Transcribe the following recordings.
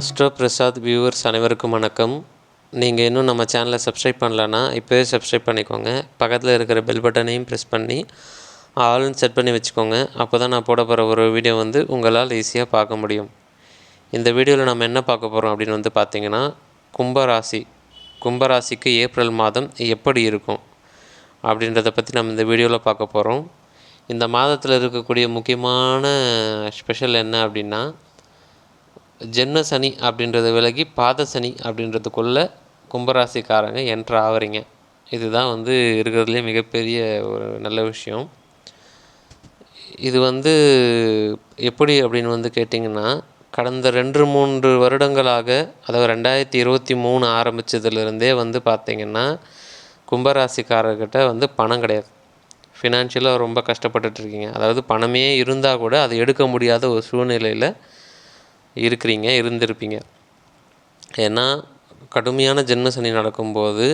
Astro Prasad viewers அனைவருக்கும் வணக்கம். நீங்கள் இன்னும் நம்ம சேனலை சப்ஸ்கிரைப் பண்ணலன்னா இப்போவே சப்ஸ்கிரைப் பண்ணிக்கோங்க. பக்கத்தில் இருக்கிற பெல் பட்டனையும் ப்ரெஸ் பண்ணி ஆல்னு செட் பண்ணி வச்சுக்கோங்க. அப்போ தான் நான் போட போகிற ஒரு வீடியோ வந்து உங்களால் ஈஸியாக பார்க்க முடியும். இந்த வீடியோவில் நம்ம என்ன பார்க்க போகிறோம் அப்படின்னு வந்து பார்த்திங்கன்னா கும்பராசி. கும்பராசிக்கு ஏப்ரல் மாதம் எப்படி இருக்கும் அப்படின்றத பற்றி நம்ம இந்த வீடியோவில் பார்க்க போகிறோம் இந்த மாதத்தில் இருக்கக்கூடிய முக்கியமான ஸ்பெஷல் என்ன அப்படின்னா ஜென்ம சனி அப்படின்றத விலகி பாத சனி அப்படின்றதுக்குள்ளே கும்பராசிக்காரங்க என்ட்ரு ஆகிறீங்க இதுதான் வந்து இருக்கிறதுலே மிகப்பெரிய ஒரு நல்ல விஷயம். இது வந்து எப்படி அப்படின்னு வந்து கேட்டிங்கன்னா கடந்த ரெண்டு மூன்று வருடங்களாக அதாவது ரெண்டாயிரத்தி இருபத்தி மூணு ஆரம்பித்ததுலேருந்தே வந்து பார்த்திங்கன்னா கும்பராசிக்காரர்கிட்ட வந்து பணம் கிடையாது. ஃபினான்ஷியலாக ரொம்ப கஷ்டப்பட்டுட்ருக்கீங்க அதாவது பணமே இருந்தால் கூட அதை எடுக்க முடியாத ஒரு சூழ்நிலையில் இருக்கிறீங்க இருந்திருப்பீங்க. ஏன்னா கடுமையான ஜென்ம சனி நடக்கும்போது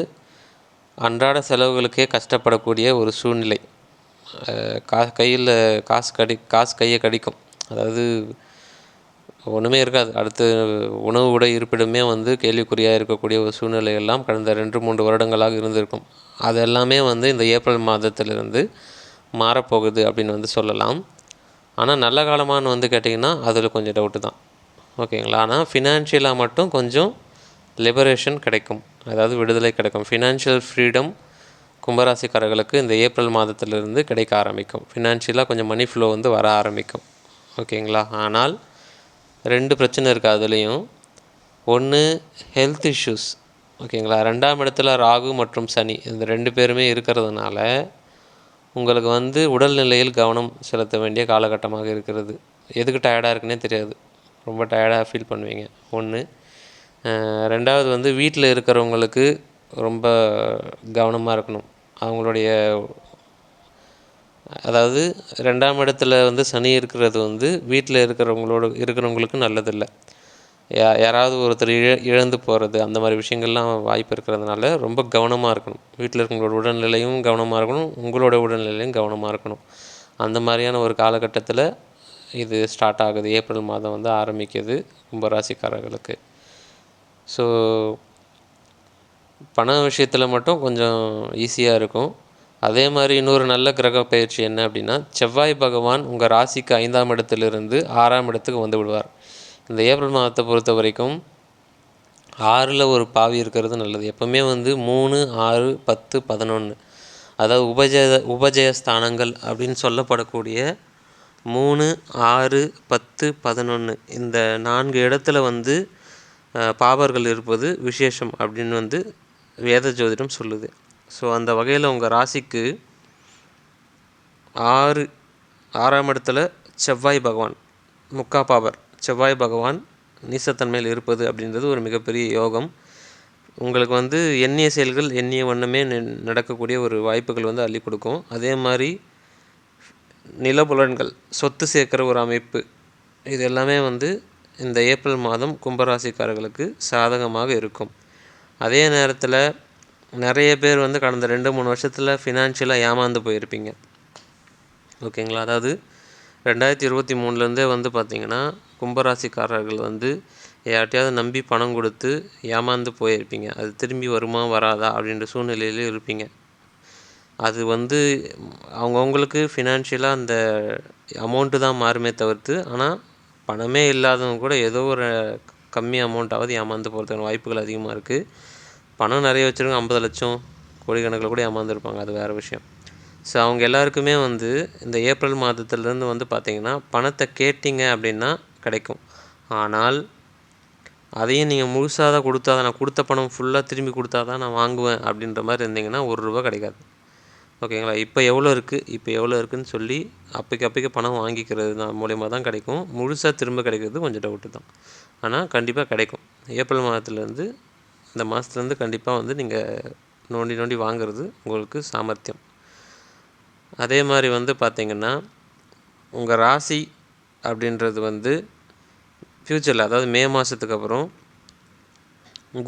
அன்றாட செலவுகளுக்கே கஷ்டப்படக்கூடிய ஒரு சூழ்நிலை. கா கையில் காசு கடி காசு கையை கடிக்கும். அதாவது ஒன்றுமே இருக்காது. அடுத்து உணவு உடை இருப்பிடமே வந்து கேள்விக்குறியாக இருக்கக்கூடிய ஒரு சூழ்நிலை எல்லாம் கடந்த ரெண்டு மூன்று வருடங்களாக இருந்திருக்கும். அது எல்லாமே வந்து இந்த ஏப்ரல் மாதத்திலிருந்து மாறப்போகுது அப்படின்னு வந்து சொல்லலாம். ஆனால் நல்ல காலமானு வந்து கேட்டிங்கன்னா அதில் கொஞ்சம் டவுட்டு தான். ஓகேங்களா? ஆனால் ஃபினான்ஷியலாக மட்டும் கொஞ்சம் லிபரேஷன் கிடைக்கும். அதாவது விடுதலை கிடைக்கும். ஃபினான்ஷியல் ஃப்ரீடம் கும்பராசிக்காரர்களுக்கு இந்த ஏப்ரல் மாதத்திலிருந்து கிடைக்க ஆரம்பிக்கும். ஃபினான்ஷியலாக கொஞ்சம் மணி ஃப்ளோ வந்து வர ஆரம்பிக்கும். ஓகேங்களா? ஆனால் ரெண்டு பிரச்சனை இருக்குது அதுலேயும். ஒன்று ஹெல்த் இஷ்யூஸ் ஓகேங்களா? ரெண்டாம் இடத்துல ராகு மற்றும் சனி. இந்த ரெண்டு பேருமே இருக்கிறதுனால உங்களுக்கு வந்து உடல்நிலையில் கவனம் செலுத்த வேண்டிய காலகட்டமாக இருக்கிறது. எதுக்கு டயர்டாக இருக்குன்னே தெரியாது. ரொம்ப டயர்டாக ஃபீல் பண்ணுவீங்க. ஒன்று ரெண்டாவது வந்து வீட்டில் இருக்கிறவங்களுக்கு ரொம்ப கவனமாக இருக்கணும். அவங்களுடைய அதாவது ரெண்டாம் இடத்துல வந்து சனி இருக்கிறது வந்து வீட்டில் இருக்கிறவங்களோட இருக்கிறவங்களுக்கு நல்லதில்லை. யா யாராவது ஒருத்தர் இழ இழந்து போகிறது அந்த மாதிரி விஷயங்கள்லாம் வாய்ப்பு இருக்கிறதுனால ரொம்ப கவனமாக இருக்கணும். வீட்டில் இருக்கிறவங்களோட உடல்நிலையும் கவனமாக இருக்கணும். உங்களோட உடல்நிலையும் கவனமாக இருக்கணும். அந்த மாதிரியான ஒரு காலகட்டத்தில் இது ஸ்டார்ட் ஆகுது. ஏப்ரல் மாதம் வந்து ஆரம்பிக்குது கும்பராசிக்காரர்களுக்கு. ஸோ பண விஷயத்தில் மட்டும் கொஞ்சம் ஈஸியாக இருக்கும். அதே மாதிரி இன்னொரு நல்ல கிரக பயிற்சி என்ன அப்படின்னா செவ்வாய் பகவான் உங்கள் ராசிக்கு ஐந்தாம் இடத்துலேருந்து ஆறாம் இடத்துக்கு வந்து விடுவார். இந்த ஏப்ரல் மாதத்தை பொறுத்த வரைக்கும் ஆறில் ஒரு பாவி இருக்கிறது நல்லது. எப்போவுமே வந்து மூணு ஆறு பத்து பதினொன்று அதாவது உபஜய உபஜய ஸ்தானங்கள் அப்படின்னு சொல்லப்படக்கூடிய மூணு ஆறு பத்து பதினொன்று இந்த நான்கு இடத்துல வந்து பாபர்கள் இருப்பது விசேஷம் அப்படின்னு வந்து வேத ஜோதிடம் சொல்லுது. ஸோ அந்த வகையில் உங்கள் ராசிக்கு ஆறு ஆறாம் இடத்துல செவ்வாய் பகவான் முக்கா பாபர். செவ்வாய் பகவான் நீசத்தன்மையில் இருப்பது அப்படின்றது ஒரு மிகப்பெரிய யோகம். உங்களுக்கு வந்து எண்ணிய செயல்கள் எண்ணிய வண்ணமே நடக்கக்கூடிய ஒரு வாய்ப்புகள் வந்து அள்ளி கொடுக்கும். அதே மாதிரி நிலபுலன்கள் சொத்து சேர்க்குற ஒரு அமைப்பு. இது எல்லாமே வந்து இந்த ஏப்ரல் மாதம் கும்பராசிக்காரர்களுக்கு சாதகமாக இருக்கும். அதே நேரத்தில் நிறைய பேர் வந்து கடந்த ரெண்டு மூணு வருஷத்தில் ஃபினான்ஷியலாக ஏமாந்து போயிருப்பீங்க. ஓகேங்களா? அதாவது ரெண்டாயிரத்தி இருபத்தி மூணுலேருந்தே வந்து பார்த்திங்கன்னா கும்பராசிக்காரர்கள் வந்து யார்ட்டையாவது நம்பி பணம் கொடுத்து ஏமாந்து போயிருப்பீங்க. அது திரும்பி வருமா வராதா அப்படின்ற சூழ்நிலையிலே இருப்பீங்க. அது வந்து அவங்கவுங்களுக்கு ஃபினான்ஷியலாக அந்த அமௌண்ட்டு தான் மாறுமே தவிர்த்து ஆனால் பணமே இல்லாதவங்க கூட ஏதோ ஒரு கம்மி அமௌண்ட்டாவது ஏமாந்து போகிறதுக்கான வாய்ப்புகள் அதிகமாக இருக்குது பணம் நிறைய வச்சுருங்க ஐம்பது லட்சம் கோடிக்கணக்கில் கூட ஏமாந்துருப்பாங்க அது வேறு விஷயம். ஸோ அவங்க எல்லாருக்குமே வந்து இந்த ஏப்ரல் மாதத்துலேருந்து வந்து பார்த்திங்கன்னா பணத்தை கேட்டிங்க அப்படின்னா கிடைக்கும். ஆனால் அதையும் நீங்கள் முழுசாக தான் கொடுத்தா தான் நான் கொடுத்த பணம் ஃபுல்லாக திரும்பி கொடுத்தா தான் நான் வாங்குவேன் அப்படின்ற மாதிரி இருந்தீங்கன்னா ஒரு ரூபா கிடைக்காது. ஓகேங்களா? இப்போ எவ்வளோ இருக்குது இப்போ எவ்வளோ இருக்குதுன்னு சொல்லி அப்போக்கு அப்போக்கு பணம் வாங்கிக்கிறது தான் மூலியமாக தான் கிடைக்கும். முழுசாக திரும்ப கிடைக்கிறது கொஞ்சம் டவுட்டு தான். ஆனால் கண்டிப்பாக கிடைக்கும். ஏப்ரல் மாதத்துலேருந்து இந்த மாதத்துலேருந்து கண்டிப்பாக வந்து நீங்கள் நோண்டி நோண்டி வாங்குறது உங்களுக்கு சாமர்த்தியம். அதே மாதிரி வந்து பார்த்திங்கன்னா உங்கள் ராசி அப்படின்றது வந்து ஃப்யூச்சரில் அதாவது மே மாதத்துக்கு அப்புறம்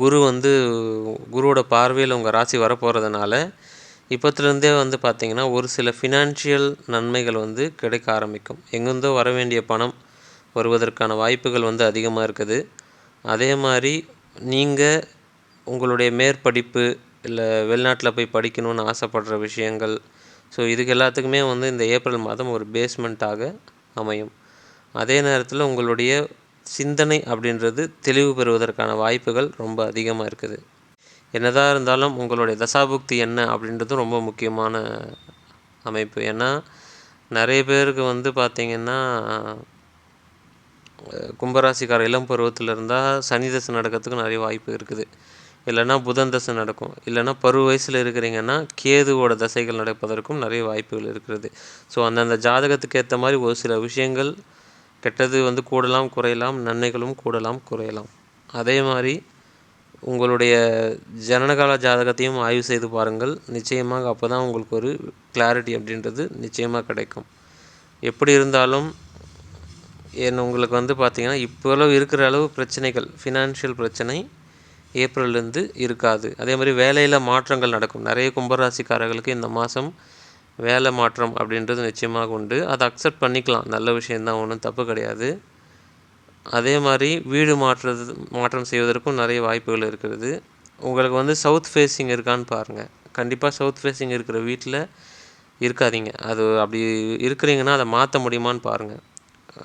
குரு வந்து குருவோட பார்வையில் உங்கள் ராசி வரப்போகிறதுனால இப்போத்துலேருந்தே வந்து பார்த்திங்கன்னா ஒரு சில ஃபினான்ஷியல் நன்மைகள் வந்து கிடைக்க ஆரம்பிக்கும். எங்கேருந்தோ வர வேண்டிய பணம் வருவதற்கான வாய்ப்புகள் வந்து அதிகமாக இருக்குது. அதே மாதிரி நீங்கள் உங்களுடைய மேற்படிப்பு இல்லை வெளிநாட்டில் போய் படிக்கணும்னு ஆசைப்படுற விஷயங்கள் ஸோ இதுக்கு எல்லாத்துக்குமே வந்து இந்த ஏப்ரல் மாதம் ஒரு பேஸ்மெண்ட்டாக அமையும். அதே நேரத்தில் உங்களுடைய சிந்தனை அப்படின்றது தெளிவு பெறுவதற்கான வாய்ப்புகள் ரொம்ப அதிகமாக இருக்குது. என்னதான் இருந்தாலும் உங்களுடைய தசாபுக்தி என்ன அப்படின்றதும் ரொம்ப முக்கியமான அமைப்பு. ஏன்னா நிறைய பேருக்கு வந்து பார்த்திங்கன்னா கும்பராசிக்கார இளம் பருவத்தில் இருந்தால் சனி தசை நடக்கிறதுக்கு நிறைய வாய்ப்பு இருக்குது. இல்லைன்னா புதன் தசை நடக்கும். இல்லைன்னா பருவ வயசில் இருக்கிறீங்கன்னா கேதுவோட தசைகள் நடப்பதற்கும் நிறைய வாய்ப்புகள் இருக்கிறது. ஸோ அந்தந்த ஜாதகத்துக்கு ஏற்ற மாதிரி ஒரு சில விஷயங்கள் கெட்டது வந்து கூடலாம் குறையலாம் நன்மைகளும் கூடலாம் குறையலாம். அதே மாதிரி உங்களுடைய ஜனனகால ஜாதகத்தையும் ஆய்வு செய்து பாருங்கள். நிச்சயமாக அப்போ தான் உங்களுக்கு ஒரு கிளாரிட்டி அப்படின்றது நிச்சயமாக கிடைக்கும். எப்படி இருந்தாலும் என் உங்களுக்கு வந்து பார்த்திங்கன்னா இப்போளவு இருக்கிற அளவு பிரச்சனைகள் ஃபினான்ஷியல் பிரச்சனை ஏப்ரல்லேருந்து இருக்காது. அதே மாதிரி வேலையில் மாற்றங்கள் நடக்கும். நிறைய கும்பராசிக்காரர்களுக்கு இந்த மாதம் வேலை மாற்றம் அப்படின்றது நிச்சயமாக உண்டு. அதை அக்செப்ட் பண்ணிக்கலாம். நல்ல விஷயந்தான் ஒன்றும் தப்பு கிடையாது. அதே மாதிரி வீடு மாற்றுறது மாற்றம் செய்வதற்கும் நிறைய வாய்ப்புகள் இருக்கிறது. உங்களுக்கு வந்து சவுத் ஃபேஸிங் இருக்கான்னு பாருங்கள் கண்டிப்பாக சவுத் ஃபேஸிங் இருக்கிற வீட்டில் இருக்காதீங்க. அது அப்படி இருக்கிறீங்கன்னா அதை மாற்ற முடியுமான்னு பாருங்கள்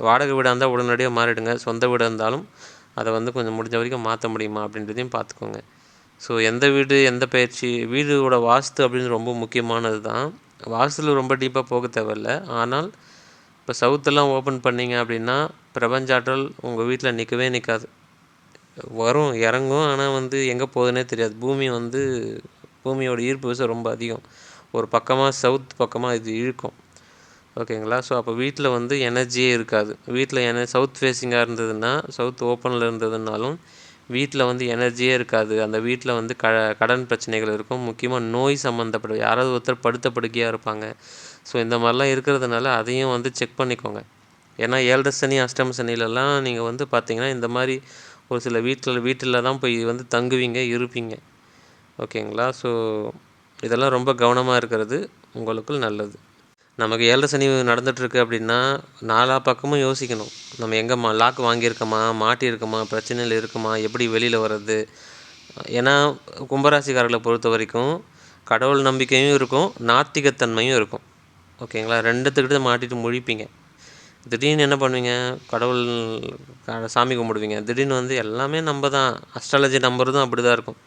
வாடகை வீடாக இருந்தால் உடனடியாக மாறிடுங்க. சொந்த வீடாக இருந்தாலும் அதை வந்து கொஞ்சம் முடிஞ்ச வரைக்கும் மாற்ற முடியுமா அப்படின்றதையும் பார்த்துக்கோங்க. ஸோ எந்த வீடு எந்த பயிற்சி வீடோட வாஸ்து அப்படின்னு ரொம்ப முக்கியமானது தான் வாஸ்துல ரொம்ப டீப்பாக போக தேவையில்ல. ஆனால் இப்போ சவுத்தெல்லாம் ஓப்பன் பண்ணிங்க அப்படின்னா பிரபஞ்சாற்றல் உங்கள் வீட்டில் நிற்கவே நிற்காது. வரும் இறங்கும் ஆனால் வந்து எங்கே போகுதுன்னே தெரியாது. பூமி வந்து பூமியோட ஈர்ப்பு விசை ரொம்ப அதிகம். ஒரு பக்கமாக சவுத் பக்கமாக இது இழுக்கும். ஓகேங்களா? ஸோ அப்போ வீட்டில் வந்து எனர்ஜியே இருக்காது. வீட்டில் என சவுத் ஃபேஸிங்காக இருந்ததுன்னா சவுத் ஓப்பனில் இருந்ததுனாலும் வீட்டில் வந்து எனர்ஜியே இருக்காது. அந்த வீட்டில் வந்து க கடன் பிரச்சனைகள் இருக்கும். முக்கியமாக நோய் சம்மந்தப்பட்ட யாராவது ஒருத்தர் படுத்த படுக்கையாக இருப்பாங்க. ஸோ இந்த மாதிரிலாம் இருக்கிறதுனால அதையும் வந்து செக் பண்ணிக்கோங்க. ஏன்னா ஏழரை சனி அஷ்டம சனிலெலாம் நீங்கள் வந்து பார்த்தீங்கன்னா இந்த மாதிரி ஒரு சில வீட்டில் வீட்டில் தான் போய் வந்து தங்குவீங்க இருப்பீங்க. ஓகேங்களா? ஸோ இதெல்லாம் ரொம்ப கவனமாக இருக்கிறது உங்களுக்கு நல்லது. நமக்கு ஏழரை சனி நடந்துகிட்ருக்கு அப்படின்னா நாலா பக்கமும் யோசிக்கணும். நம்ம எங்கே மா லாக் வாங்கியிருக்கோமா மாட்டியிருக்கோமா பிரச்சனையில் இருக்குமா எப்படி வெளியில் வர்றது? ஏன்னா கும்பராசிக்காரர்களை பொறுத்த வரைக்கும் கடவுள் நம்பிக்கையும் இருக்கும் நாத்திகத்தன்மையும் இருக்கும். ஓகேங்களா? ரெண்டுத்துக்கிட்ட மாட்டிட்டு முழிப்பீங்க. திடீர்னு என்ன பண்ணுவீங்க? கடவுள் சாமி கும்பிடுவீங்க. திடீர்னு வந்து எல்லாமே நம்ம தான் அஸ்ட்ராலஜி நம்புறதும் அப்படி தான் இருக்கும்.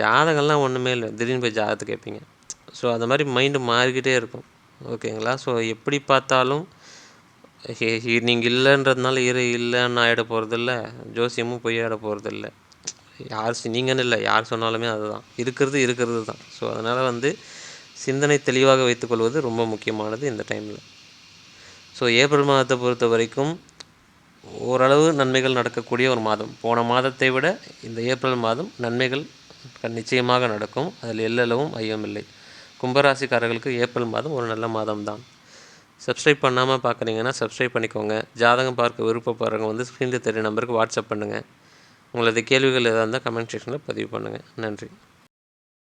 ஜாதகம்லாம் ஒன்றுமே இல்லை. திடீர்னு போய் ஜாதகத்தை கேட்பீங்க. ஸோ அந்த மாதிரி மைண்டு மாறிக்கிட்டே இருக்கும். ஓகேங்களா? ஸோ எப்படி பார்த்தாலும் நீங்கள் இல்லைன்றதுனால இறை இல்லைன்னு ஆகிட போகிறதில்ல ஜோசியமும் பொய் ஆகிட போகிறதில்ல யார் நீங்கன்னு இல்லை. யார் சொன்னாலுமே அதுதான். இருக்கிறது இருக்கிறது தான் ஸோ அதனால் வந்து சிந்தனை தெளிவாக வைத்துக்கொள்வது ரொம்ப முக்கியமானது இந்த டைமில் ஸோ ஏப்ரல் மாதத்தை பொறுத்த வரைக்கும் ஓரளவு நன்மைகள் நடக்கக்கூடிய ஒரு மாதம். போன மாதத்தை விட இந்த ஏப்ரல் மாதம் நன்மைகள் க- நிச்சயமாக நடக்கும். அதில் எல்லளவும் ஐயமில்லை கும்பராசிக்காரர்களுக்கு ஏப்ரல் மாதம் ஒரு நல்ல மாதம் தான் சப்ஸ்கிரைப் பண்ணாமல் பார்க்குறீங்கன்னா சப்ஸ்கிரைப் பண்ணிக்கோங்க. ஜாதகம் பார்க்க விருப்பப்படுறவங்க வந்து ஸ்க்ரீனில் தெரிய நம்பருக்கு வாட்ஸ்அப் பண்ணுங்கள் உங்களது கேள்விகள் எதாக இருந்தால் கமெண்ட் செக்ஷனில் பதிவு பண்ணுங்கள் நன்றி.